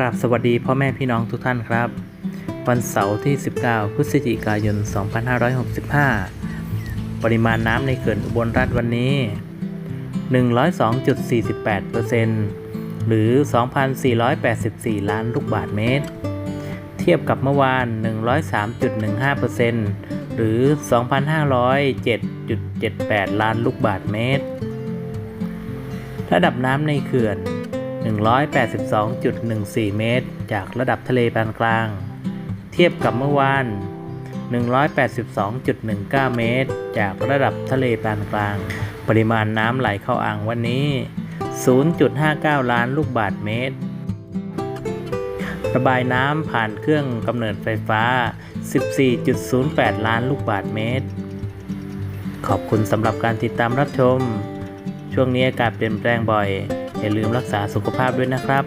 ครับสวัสดีพ่อแม่พี่น้องทุกท่านครับ วันเสาร์ที่ 19 พฤศจิกายน 2565 ปริมาณน้ำในเขื่อนอุบลราชวันนี้ 102.48%หรือ 2,484 ล้านลูกบาทเมตร เทียบกับเมื่อวาน 103.15%หรือ 2,507.78 ล้านลูกบาทเมตร ระดับน้ำในเขื่อน 182.14 เมตร จากระดับทะเลปานกลาง เทียบกับเมื่อวาน 182.19 เมตร จากระดับทะเลปานกลาง ปริมาณน้ำไหลเข้าอ่างวันนี้ 0.59 ล้านลูกบาทเมตร ระบายน้ำผ่านเครื่องกำเนิดไฟฟ้า 14.08 ล้านลูกบาทเมตร ขอบคุณสำหรับการติดตามรับชม ช่วงนี้อากาศเปลี่ยนแปลงบ่อย อย่าลืมรักษาสุขภาพด้วยนะครับ